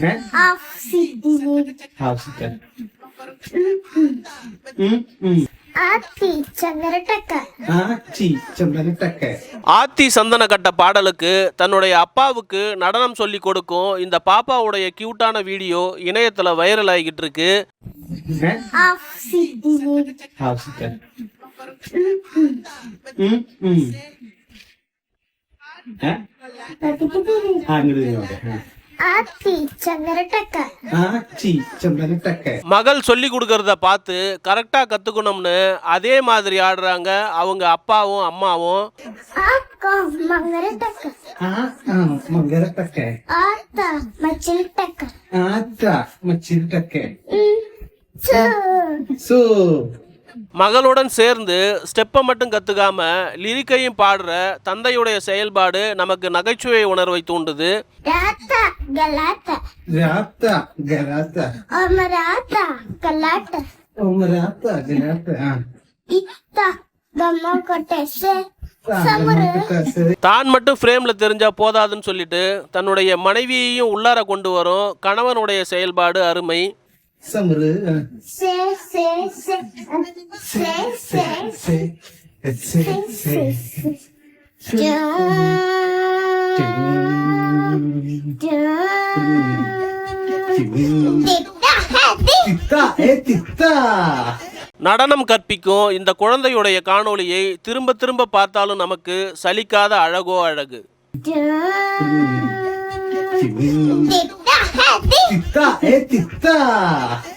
Hein? Oxygen. Oxygen. Mm, mm. ஆத்தி சந்தன கட்ட பாடலுக்கு தன்னுடைய அப்பாவுக்கு நடனம் சொல்லி கொடுக்கும் இந்த பாப்பாவுடைய கியூட்டான வீடியோ இணையத்தில் வைரல் ஆகிக்கிட்டு இருக்கு Hein? மகள் சொல்லி கொடுக்கறத பார்த்து கரெக்டா கத்துக்கணும்னு அதே மாதிரி ஆடுறாங்க அவங்க அப்பாவும் அம்மாவும் மங்கரட்டக்க மகளுடன் சேர்ந்து ஸ்டெப்பை மட்டும் கற்றுக்காம லிரிக்கையும் பாடுற தந்தையுடைய செயல்பாடு நமக்கு நகைச்சுவை உணர்வை தூண்டுது. தான் மட்டும் ஃப்ரேம்ல தெரிஞ்சா போதாதுன்னு சொல்லிட்டு தன்னுடைய மனைவியையும் உள்ளார கொண்டு வரும் கணவனுடைய செயல்பாடு அருமை. சமரு. சே சே சே. சே சே. சே சே சே நடனம் கற்பிக்கும் இந்த குழந்தையுடைய காணொளியை திரும்ப திரும்ப பார்த்தாலும் நமக்கு சலிக்காத அழகோ அழகு. 아, 네. 됐다, 됐다.